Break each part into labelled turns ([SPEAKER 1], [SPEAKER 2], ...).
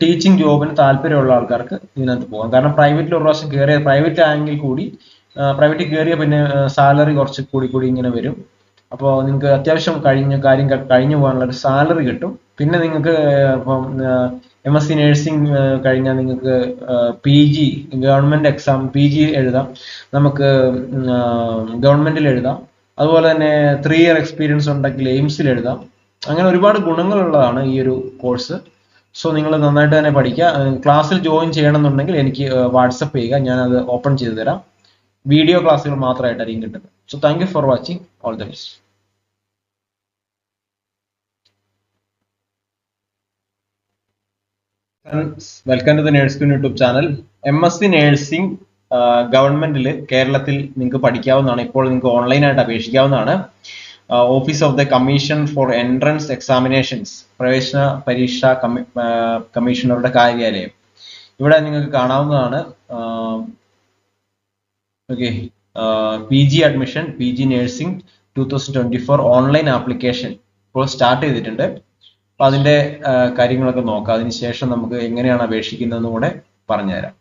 [SPEAKER 1] Teaching ജോബിന് താല്പര്യമുള്ള ആൾക്കാർക്ക് ഇതിനകത്ത് പോകാം. കാരണം പ്രൈവറ്റിൽ ഒരു പ്രാവശ്യം കയറിയ പ്രൈവറ്റ് ആണെങ്കിൽ കൂടി പ്രൈവറ്റിൽ കയറിയ പിന്നെ സാലറി കുറച്ച് കൂടി കൂടി ഇങ്ങനെ വരും. അപ്പോൾ നിങ്ങൾക്ക് അത്യാവശ്യം കഴിഞ്ഞ കാര്യം കഴിഞ്ഞു പോകാനുള്ള ഒരു സാലറി കിട്ടും. പിന്നെ നിങ്ങൾക്ക് ഇപ്പം എം എസ് സി നഴ്സിംഗ് കഴിഞ്ഞാൽ നിങ്ങൾക്ക് P G government exam P G എഴുതാം. നമുക്ക് ഗവൺമെന്റിൽ എഴുതാം. അതുപോലെ തന്നെ ത്രീ ഇയർ എക്സ്പീരിയൻസ് ഉണ്ടെങ്കിൽ എയിംസിൽ എഴുതാം. അങ്ങനെ ഒരുപാട് ഗുണങ്ങളുള്ളതാണ് ഈ ഒരു കോഴ്സ് സോ നിങ്ങൾ നന്നായിട്ട് തന്നെ പഠിക്കുക. ക്ലാസ്സിൽ ജോയിൻ ചെയ്യണമെന്നുണ്ടെങ്കിൽ എനിക്ക് വാട്സപ്പ് ചെയ്യുക. ഞാൻ അത് ഓപ്പൺ ചെയ്തു തരാം. വീഡിയോ ക്ലാസ്സുകൾ മാത്രമായിട്ടായിരിക്കും കിട്ടുന്നത് so thank for watching all the best ഗവൺമെന്റിൽ കേരളത്തിൽ നിങ്ങൾക്ക് ഇപ്പോൾ നിങ്ങൾക്ക് ഓൺലൈനായിട്ട് office of the commission for entrance examinations പ്രവേശന പരീക്ഷ കമ്മി കമ്മീഷണറുടെ കാര്യാലയം. ഇവിടെ നിങ്ങൾക്ക് കാണാവുന്നതാണ് okay P G admission P G nursing two thousand twenty four online application ഇപ്പോൾ സ്റ്റാർട്ട് ചെയ്തിട്ടുണ്ട്. അപ്പൊ അതിന്റെ കാര്യങ്ങളൊക്കെ നോക്കാം. അതിനുശേഷം നമുക്ക് എങ്ങനെയാണ് അപേക്ഷിക്കുന്നതെന്ന് കൂടെ പറഞ്ഞുതരാം.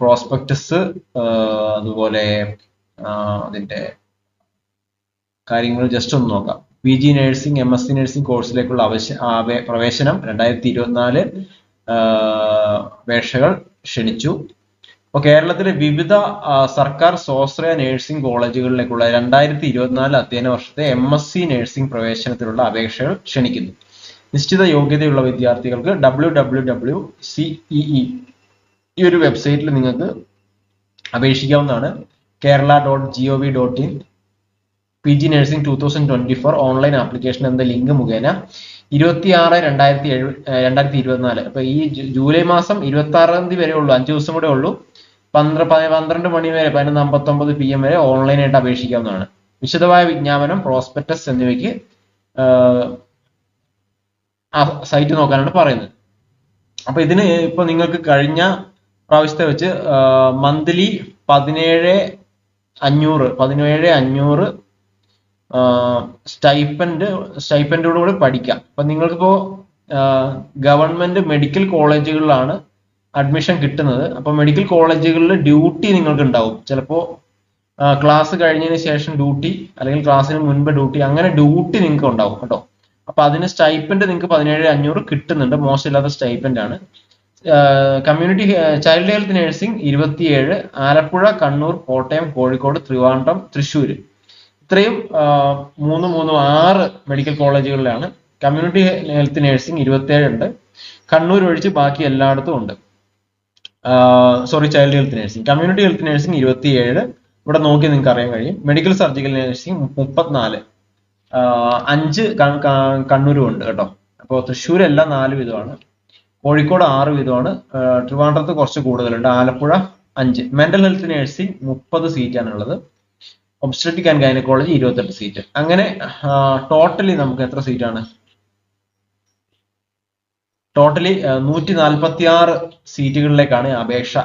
[SPEAKER 1] പ്രോസ്പെക്ടസ് അതുപോലെ അതിന്റെ കാര്യങ്ങൾ ജസ്റ്റ് ഒന്ന് നോക്കാം. P G nursing M S C nursing കോഴ്സിലേക്കുള്ള അവശ്യ പ്രവേശനം രണ്ടായിരത്തി ഇരുപത്തിനാല് അപേക്ഷകൾ ക്ഷണിച്ചു. അപ്പോൾ കേരളത്തിലെ വിവിധ സർക്കാർ സ്വാശ്രയ നഴ്സിംഗ് കോളേജുകളിലേക്കുള്ള രണ്ടായിരത്തി ഇരുപത്തിനാല് അധ്യയന വർഷത്തെ എം എസ് സി നഴ്സിംഗ് പ്രവേശനത്തിലുള്ള അപേക്ഷകൾ ക്ഷണിക്കുന്നു. നിശ്ചിത യോഗ്യതയുള്ള വിദ്യാർത്ഥികൾക്ക് ഡബ്ല്യു ഡബ്ല്യു ഡബ്ല്യു സിഇഇ ഈ ഒരു വെബ്സൈറ്റിൽ നിങ്ങൾക്ക് അപേക്ഷിക്കാവുന്നതാണ്. Kerala dot GO V dot in P G nursing two thousand twenty four online application എന്ന ലിങ്ക് മുഖേന ഇരുപത്തി ആറ് രണ്ടായിരത്തി എഴു രണ്ടായിരത്തി ഇരുപത്തിനാല്. അപ്പൊ ഈ ജൂലൈ മാസം ഇരുപത്തി ആറാം തീയതി വരെ ഉള്ളൂ അഞ്ച് ദിവസം കൂടെ ഉള്ളൂ. പന്ത്ര പ- പന്ത്രണ്ട് മണി വരെ പതിനൊന്ന് അമ്പത്തൊമ്പത് പി എം വരെ ഓൺലൈനായിട്ട് അപേക്ഷിക്കാവുന്നതാണ്. വിശദമായ വിജ്ഞാപനം പ്രോസ്പെക്ടസ് എന്നിവയ്ക്ക് സൈറ്റ് നോക്കാനാണ് പറയുന്നത്. അപ്പൊ ഇതിന് ഇപ്പൊ നിങ്ങൾക്ക് കഴിഞ്ഞ പ്രാവശ്യത്തെ വെച്ച് മന്ത്ലി പതിനേഴ് അഞ്ഞൂറ് പതിനേഴ് അഞ്ഞൂറ് സ്റ്റൈപ്പൻഡ് കൂടി പഠിക്കാം. അപ്പൊ നിങ്ങൾക്കിപ്പോ ഗവൺമെന്റ് മെഡിക്കൽ കോളേജുകളിലാണ് അഡ്മിഷൻ കിട്ടുന്നത്. അപ്പൊ മെഡിക്കൽ കോളേജുകളിൽ ഡ്യൂട്ടി നിങ്ങൾക്ക് ഉണ്ടാവും ചിലപ്പോ ക്ലാസ് കഴിഞ്ഞതിന് ശേഷം ഡ്യൂട്ടി അല്ലെങ്കിൽ ക്ലാസ്സിന് മുൻപ് ഡ്യൂട്ടി അങ്ങനെ ഡ്യൂട്ടി നിങ്ങൾക്ക് ഉണ്ടാവും കേട്ടോ. അപ്പൊ അതിന് സ്റ്റൈപ്പൻഡ് നിങ്ങൾക്ക് പതിനേഴ് അഞ്ഞൂറ് കിട്ടുന്നുണ്ട്. മോശമില്ലാത്ത സ്റ്റൈപ്പൻഡ് ആണ്. കമ്മ്യൂണിറ്റി ചൈൽഡ് ഹെൽത്ത് നഴ്സിംഗ് ഇരുപത്തിയേഴ് ആലപ്പുഴ കണ്ണൂർ കോട്ടയം കോഴിക്കോട് ട്രിവാൻഡ്രം തൃശ്ശൂർ ഇത്രയും മൂന്ന് മൂന്ന് ആറ് മെഡിക്കൽ കോളേജുകളിലാണ്. കമ്മ്യൂണിറ്റി ഹെൽത്ത് നഴ്സിംഗ് ഇരുപത്തിയേഴ് ഉണ്ട്. കണ്ണൂർ ഒഴിച്ച് ബാക്കി എല്ലായിടത്തും ഉണ്ട്. Sorry child health nursing community health nursing ഇരുപത്തിയേഴ്. ഇവിടെ നോക്കി നിങ്ങൾക്ക് അറിയാൻ കഴിയും. മെഡിക്കൽ സർജിക്കൽ നഴ്സിംഗ് മുപ്പത്തിനാല്. അഞ്ച് കണ്ണൂരും ഉണ്ട് കേട്ടോ. അപ്പോൾ തൃശ്ശൂർ എല്ലാം നാല് വിധമാണ്. കോഴിക്കോട് ആറ് വിധമാണ്. ആഹ് ട്രിവാൻഡ്രത്ത് കുറച്ച് കൂടുതലുണ്ട്. ആലപ്പുഴ അഞ്ച്. മെന്റൽ ഹെൽത്ത് നഴ്സിംഗ് മുപ്പത് സീറ്റാണ് ഉള്ളത് ഒബ്സ്ട്രറ്റിക് ആൻഡ് ഗൈനക്കോളജി ഇരുപത്തെട്ട് സീറ്റ് അങ്ങനെ ടോട്ടലി നമുക്ക് എത്ര സീറ്റാണ് ടോട്ടലി നൂറ്റി നാൽപ്പത്തി ആറ് സീറ്റുകളിലേക്കാണ് അപേക്ഷ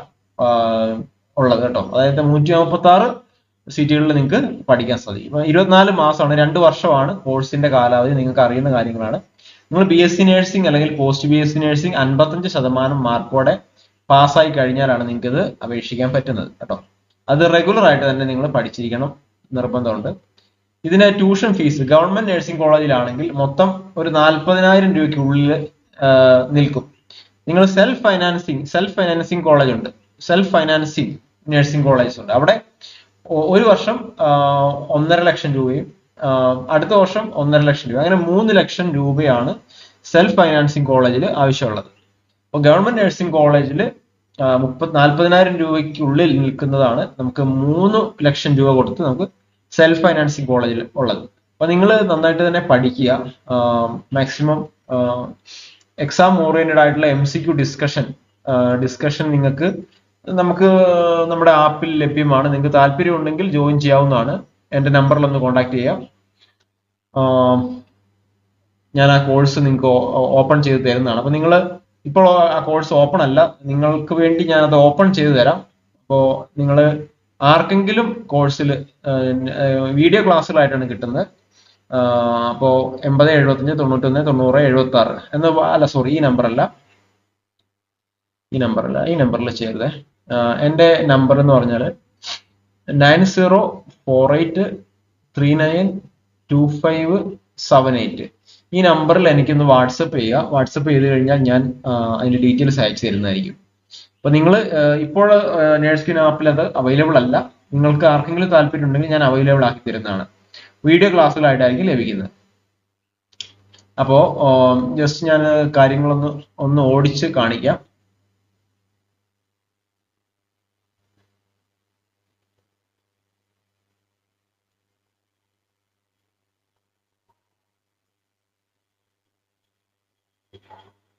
[SPEAKER 1] ഉള്ളത് കേട്ടോ. അതായത് നൂറ്റി നാൽപ്പത്തി ആറ് സീറ്റുകളിൽ നിങ്ങൾക്ക് പഠിക്കാൻ സാധിക്കും. ഇപ്പൊ ഇരുപത്തിനാല് മാസമാണ് രണ്ട് വർഷമാണ് കോഴ്സിന്റെ കാലാവധി നിങ്ങൾക്ക് അറിയുന്ന കാര്യങ്ങളാണ്. നിങ്ങൾ ബി എസ് സി നഴ്സിംഗ് അല്ലെങ്കിൽ post B S C nursing അൻപത്തഞ്ച് ശതമാനം മാർക്കോടെ പാസ്സായി കഴിഞ്ഞാലാണ് നിങ്ങൾക്ക് ഇത് അപേക്ഷിക്കാൻ പറ്റുന്നത് കേട്ടോ. അത് റെഗുലർ ആയിട്ട് തന്നെ നിങ്ങൾ പഠിച്ചിരിക്കണം. നിർബന്ധമുണ്ട്. ഇതിന് ട്യൂഷൻ ഫീസ് ഗവൺമെന്റ് നഴ്സിംഗ് കോളേജിലാണെങ്കിൽ മൊത്തം ഒരു നാൽപ്പതിനായിരം രൂപയ്ക്കുള്ളിൽ നിൽക്കും. നിങ്ങൾ self financing self financing college ഉണ്ട്. സെൽഫ് ഫൈനാൻസിങ് നഴ്സിംഗ് കോളേജസ് ഉണ്ട്. അവിടെ ഒരു വർഷം ഒന്നര ലക്ഷം രൂപയും അടുത്ത വർഷം ഒന്നര ലക്ഷം രൂപ. അങ്ങനെ മൂന്ന് ലക്ഷം രൂപയാണ് സെൽഫ് ഫൈനാൻസിങ് കോളേജിൽ ആവശ്യമുള്ളത്. അപ്പോൾ ഗവൺമെന്റ് നഴ്സിംഗ് കോളേജിൽ മുപ്പത് നാൽപ്പതിനായിരം രൂപയ്ക്കുള്ളിൽ നിൽക്കുന്നതാണ് നമുക്ക് മൂന്ന് ലക്ഷം രൂപ കൊടുത്ത് നമുക്ക് സെൽഫ് ഫൈനാൻസിങ് കോളേജിൽ ഉള്ളത്. അപ്പൊ നിങ്ങൾ നന്നായിട്ട് തന്നെ പഠിക്കുക. മാക്സിമം എക്സാം ഓറിയന്റഡ് ആയിട്ടുള്ള M C Q discussion discussion നിങ്ങൾക്ക് നമുക്ക് നമ്മുടെ ആപ്പിൽ ലഭ്യമാണ്. നിങ്ങൾക്ക് താല്പര്യം ഉണ്ടെങ്കിൽ ജോയിൻ ചെയ്യാവുന്നതാണ്. എന്റെ നമ്പറിൽ ഒന്ന് കോൺടാക്ട് ചെയ്യാം. ഞാൻ ആ കോഴ്സ് നിങ്ങൾക്ക് ഓപ്പൺ ചെയ്ത് തരുന്നതാണ്. അപ്പൊ നിങ്ങൾ ഇപ്പോൾ ആ കോഴ്സ് ഓപ്പൺ അല്ല. നിങ്ങൾക്ക് വേണ്ടി ഞാൻ അത് ഓപ്പൺ ചെയ്തു തരാം. അപ്പോൾ നിങ്ങൾ ആർക്കെങ്കിലും കോഴ്സിൽ വീഡിയോ ക്ലാസ്സുകളായിട്ടാണ് കിട്ടുന്നത്. അപ്പോൾ എൺപത് എഴുപത്തഞ്ച് തൊണ്ണൂറ്റൊന്ന് തൊണ്ണൂറ് എഴുപത്തി ആറ് എന്ന് അല്ല സോറി ഈ നമ്പർ അല്ല. ഈ നമ്പർ അല്ല. ഈ നമ്പറിൽ ചെയ്തത് എന്റെ നമ്പർ എന്ന് പറഞ്ഞാൽ nine zero four eight three nine two five seven eight ഈ നമ്പറിൽ എനിക്കൊന്ന് വാട്സപ്പ് ചെയ്യുക വാട്സപ്പ് ചെയ്ത് കഴിഞ്ഞാൽ ഞാൻ അതിന്റെ ഡീറ്റെയിൽസ് അയച്ചു തരുന്നതായിരിക്കും. അപ്പൊ നിങ്ങൾ ഇപ്പോൾ നേഴ്സ്കിൻ ആപ്പിൽ അത് അവൈലബിൾ അല്ല. നിങ്ങൾക്ക് ആർക്കെങ്കിലും താല്പര്യം ഉണ്ടെങ്കിൽ ഞാൻ അവൈലബിൾ ആക്കി തരുന്നതാണ്. വീഡിയോ ക്ലാസ്സുകളായിട്ടായിരിക്കും ലഭിക്കുന്നത്. അപ്പോ ജസ്റ്റ് ഞാൻ കാര്യങ്ങളൊന്ന് ഒന്ന് ഓടിച്ച് കാണിക്കാം.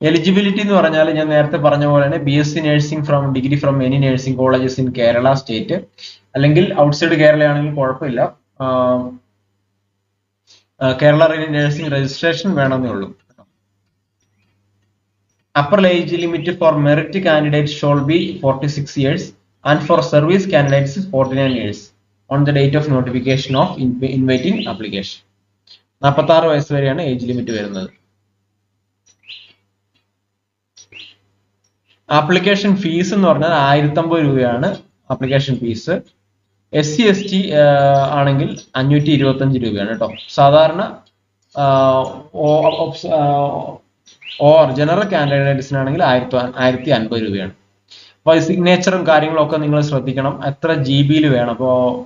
[SPEAKER 1] എലിജിബിലിറ്റി എന്ന് പറഞ്ഞാൽ ഞാൻ നേരത്തെ പറഞ്ഞ പോലെ തന്നെ B S C nursing from degree from any nursing colleges in Kerala state അല്ലെങ്കിൽ ഔട്ട്സൈഡ് കേരള ആണെങ്കിൽ കുഴപ്പമില്ല കേരള നഴ്സിംഗ് രജിസ്ട്രേഷൻ വേണമെന്നേ ഉള്ളൂ. Upper age limit for merit candidates shall be 46 years and for service candidates 49 years on the date of notification of inviting inviting application. 46 വയസ്സ് വരെയാണ് age limit വരുന്നത്. Application fees എന്ന് പറഞ്ഞാൽ ആയിരത്തമ്പത് രൂപയാണ് application fees S C S T ആണെങ്കിൽ അഞ്ഞൂറ്റി ഇരുപത്തഞ്ച് രൂപയാണ് കേട്ടോ. സാധാരണ ഓർ ജനറൽ കാൻഡിഡേറ്റ്സിനാണെങ്കിൽ ആയിരത്തി ആയിരത്തി അൻപത് രൂപയാണ്. അപ്പോൾ സിഗ്നേച്ചറും കാര്യങ്ങളൊക്കെ നിങ്ങൾ ശ്രദ്ധിക്കണം. എത്ര ജി ബിയിൽ വേണം. അപ്പോൾ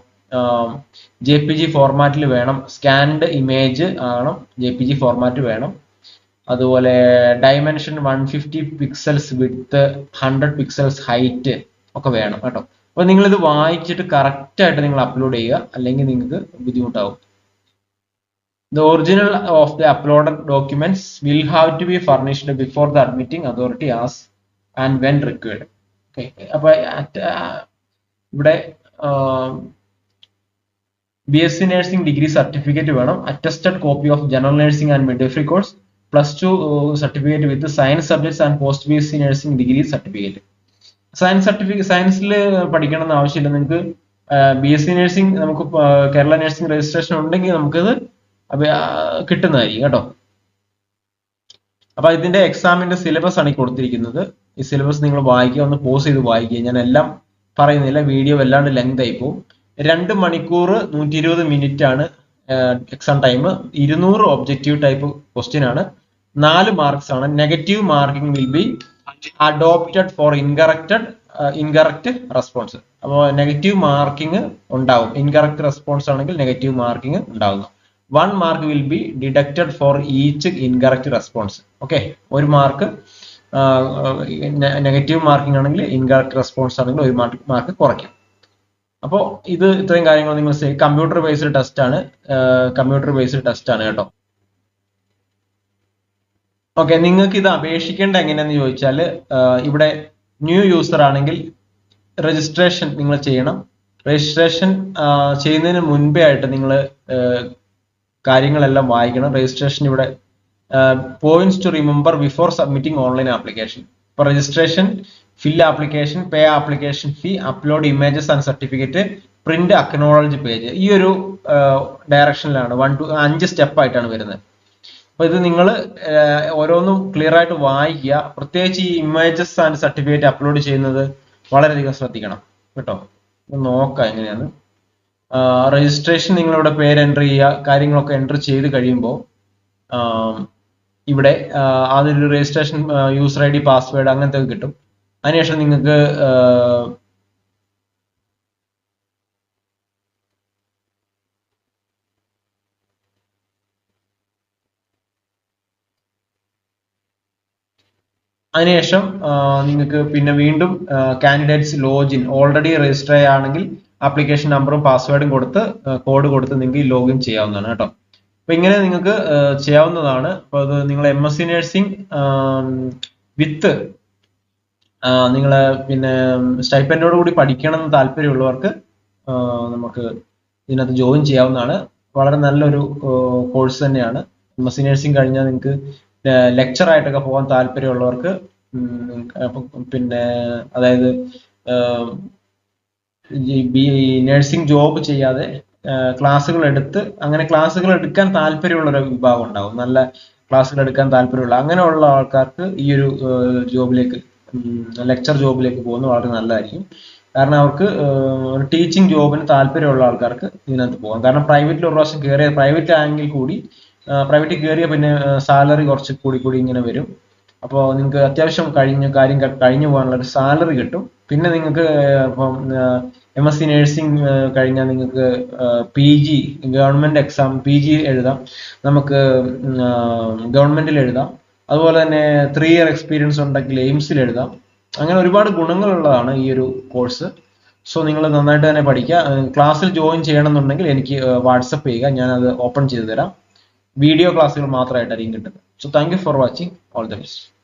[SPEAKER 1] ജെ പി ജി ഫോർമാറ്റിൽ വേണം. സ്കാൻഡ് ഇമേജ് ആകണം. ജെ പി ജി ഫോർമാറ്റ് വേണം. അതുപോലെ dimension one fifty pixels width hundred pixels height ഒക്കെ വേണം കേട്ടോ. അപ്പൊ നിങ്ങൾ ഇത് വായിച്ചിട്ട് കറക്റ്റ് ആയിട്ട് നിങ്ങൾ അപ്ലോഡ് ചെയ്യുക. അല്ലെങ്കിൽ നിങ്ങൾക്ക് ബുദ്ധിമുട്ടാവും. The original of the uploaded documents will have to be furnished before the admitting authority as and when required. Okay അപ്പൊ ഇവിടെ B S C nursing degree certificate വേണം. Attested copy of general nursing and midwifery course plus two certificate with science subjects and post B S C nursing degree certificate science certificate സയൻസിൽ പഠിക്കണം എന്ന് ആവശ്യമില്ല നിങ്ങൾക്ക് B S C nursing നമുക്ക് Kerala nursing registration ഉണ്ടെങ്കിൽ നമുക്കത് കിട്ടുന്നതായിരിക്കും കേട്ടോ. അപ്പൊ ഇതിന്റെ എക്സാമിന്റെ സിലബസ് ആണ് കൊടുത്തിരിക്കുന്നത്. ഈ സിലബസ് നിങ്ങൾ വായിക്കുക ഒന്ന് പോസ് ചെയ്ത് വായിക്കുക. ഞാൻ എല്ലാം പറയുന്നില്ല വീഡിയോ വല്ലാണ്ട് ലെങ്ത് ആയി പോകും. രണ്ട് മണിക്കൂർ നൂറ്റി ഇരുപത് മിനിറ്റ് ആണ് എക്സാം ടൈം ഇരുന്നൂറ് ഒബ്ജക്റ്റീവ് ടൈപ്പ് ക്വസ്റ്റ്യൻ ആണ്. നാല് മാർക്സ് ആണ്. Negative marking will be adopted for incorrected incorrect response അപ്പോൾ നെഗറ്റീവ് മാർക്കിംഗ് ഉണ്ടാവും. ഇൻകറക്റ്റ് റെസ്പോൺസ് ആണെങ്കിൽ നെഗറ്റീവ് മാർക്കിംഗ് ഉണ്ടാവുന്നു. One mark will be deducted for each incorrect response okay ഒരു mark negative marking ആണെങ്കിൽ incorrect response ആണെങ്കിൽ ഒരു mark mark കുറയ്ക്കും. അപ്പോൾ ഇത് ഇത്രയും കാര്യങ്ങൾ നിങ്ങൾ കമ്പ്യൂട്ടർ ബേസ്ഡ് ടെസ്റ്റ് ആണ്. കമ്പ്യൂട്ടർ ബേസ്ഡ് ടെസ്റ്റ് ആണ് കേട്ടോ. ഓക്കെ നിങ്ങൾക്ക് ഇത് അപേക്ഷിക്കേണ്ട എങ്ങനെയാന്ന് ചോദിച്ചാൽ ഇവിടെ ന്യൂ യൂസർ ആണെങ്കിൽ രജിസ്ട്രേഷൻ നിങ്ങൾ ചെയ്യണം. രജിസ്ട്രേഷൻ ചെയ്യുന്നതിന് മുൻപേ ആയിട്ട് നിങ്ങൾ കാര്യങ്ങളെല്ലാം വായിക്കണം. രജിസ്ട്രേഷൻ ഇവിടെ points to remember before submitting online application ഇപ്പൊ registration fill application pay application fee upload images and certificate print acknowledge page ഈ ഒരു ഡയറക്ഷനിലാണ് വൺ ടു അഞ്ച് സ്റ്റെപ്പ് ആയിട്ടാണ് വരുന്നത്. അപ്പൊ ഇത് നിങ്ങൾ ഓരോന്നും ക്ലിയർ ആയിട്ട് വായിക്കുക. പ്രത്യേകിച്ച് ഈ ഇമേജസ് ആൻഡ് സർട്ടിഫിക്കറ്റ് അപ്ലോഡ് ചെയ്യുന്നത് വളരെയധികം ശ്രദ്ധിക്കണം. കേട്ടോ? നോക്കാം എങ്ങനെയാണ്. രജിസ്ട്രേഷൻ നിങ്ങളിവിടെ പേര് എന്റർ ചെയ്യുക കാര്യങ്ങളൊക്കെ എന്റർ ചെയ്ത് കഴിയുമ്പോൾ ഇവിടെ അതൊരു registration user I D password അങ്ങനത്തെ കിട്ടും. അതിനുശേഷം നിങ്ങൾക്ക് അതിനുശേഷം നിങ്ങൾക്ക് പിന്നെ വീണ്ടും കാൻഡിഡേറ്റ്സ് ലോഗിൻ ഓൾറെഡി രജിസ്റ്റർ ആണെങ്കിൽ ആപ്ലിക്കേഷൻ നമ്പറും പാസ്വേഡും കൊടുത്ത് കോഡ് കൊടുത്ത് നിങ്ങൾക്ക് ലോഗിൻ ചെയ്യാവുന്നതാണ് കേട്ടോ. അപ്പൊ ഇങ്ങനെ നിങ്ങൾക്ക് ചെയ്യാവുന്നതാണ്. അപ്പൊ അത് നിങ്ങൾ M S C nursing with നിങ്ങൾ പിന്നെ സ്റ്റൈപ്പൻഡോട് കൂടി പഠിക്കണം എന്ന് താല്പര്യമുള്ളവർക്ക് നമുക്ക് ഇതിനകത്ത് ജോയിൻ ചെയ്യാവുന്നതാണ്. വളരെ നല്ലൊരു കോഴ്സ് തന്നെയാണ്. എം എസ് സി നഴ്സിംഗ് കഴിഞ്ഞാൽ നിങ്ങൾക്ക് ലെക്ചറായിട്ടൊക്കെ പോകാൻ താല്പര്യമുള്ളവർക്ക് പിന്നെ അതായത് ബി നഴ്സിംഗ് ജോബ് ചെയ്യാതെ ക്ലാസ്സുകൾ എടുത്ത് അങ്ങനെ ക്ലാസ്സുകൾ എടുക്കാൻ താല്പര്യമുള്ള ഒരു വിഭാഗം ഉണ്ടാവും. നല്ല ക്ലാസ്സുകൾ എടുക്കാൻ താല്പര്യമുള്ള അങ്ങനെയുള്ള ആൾക്കാർക്ക് ഈ ഒരു ജോബിലേക്ക് ലെക്ചർ ജോബിലേക്ക് പോകുന്നത് വളരെ നല്ലതായിരിക്കും. കാരണം അവർക്ക് ടീച്ചിങ് ജോബിന് താല്പര്യമുള്ള ആൾക്കാർക്ക് ഇതിനകത്ത് പോകാം. കാരണം പ്രൈവറ്റിൽ ഒരു പ്രാവശ്യം കയറിയ പ്രൈവറ്റ് ആണെങ്കിൽ കൂടി പ്രൈവറ്റിൽ കയറിയ പിന്നെ സാലറി കുറച്ച് കൂടി കൂടി ഇങ്ങനെ വരും. അപ്പോൾ നിങ്ങൾക്ക് അത്യാവശ്യം കഴിഞ്ഞ കാര്യം കഴിഞ്ഞു പോകാനുള്ള ഒരു സാലറി കിട്ടും. പിന്നെ നിങ്ങൾക്ക് ഇപ്പം എം എസ് സി നഴ്സിംഗ് കഴിഞ്ഞാൽ നിങ്ങൾക്ക് P G government exam P G എഴുതാം. നമുക്ക് ഗവൺമെന്റിൽ എഴുതാം. അതുപോലെ തന്നെ ത്രീ ഇയർ എക്സ്പീരിയൻസ് ഉണ്ടെങ്കിൽ എയിംസിൽ എഴുതാം. അങ്ങനെ ഒരുപാട് ഗുണങ്ങളുള്ളതാണ് ഈ ഒരു കോഴ്സ് സോ നിങ്ങൾ നന്നായിട്ട് തന്നെ പഠിക്കുക. ക്ലാസ്സിൽ ജോയിൻ ചെയ്യണമെന്നുണ്ടെങ്കിൽ എനിക്ക് വാട്സപ്പ് ചെയ്യുക. ഞാൻ അത് ഓപ്പൺ ചെയ്തു തരാം. വീഡിയോ ക്ലാസ്സുകൾ മാത്രമായിട്ടായിരിക്കും കിട്ടുന്നത്. So thank for watching all the best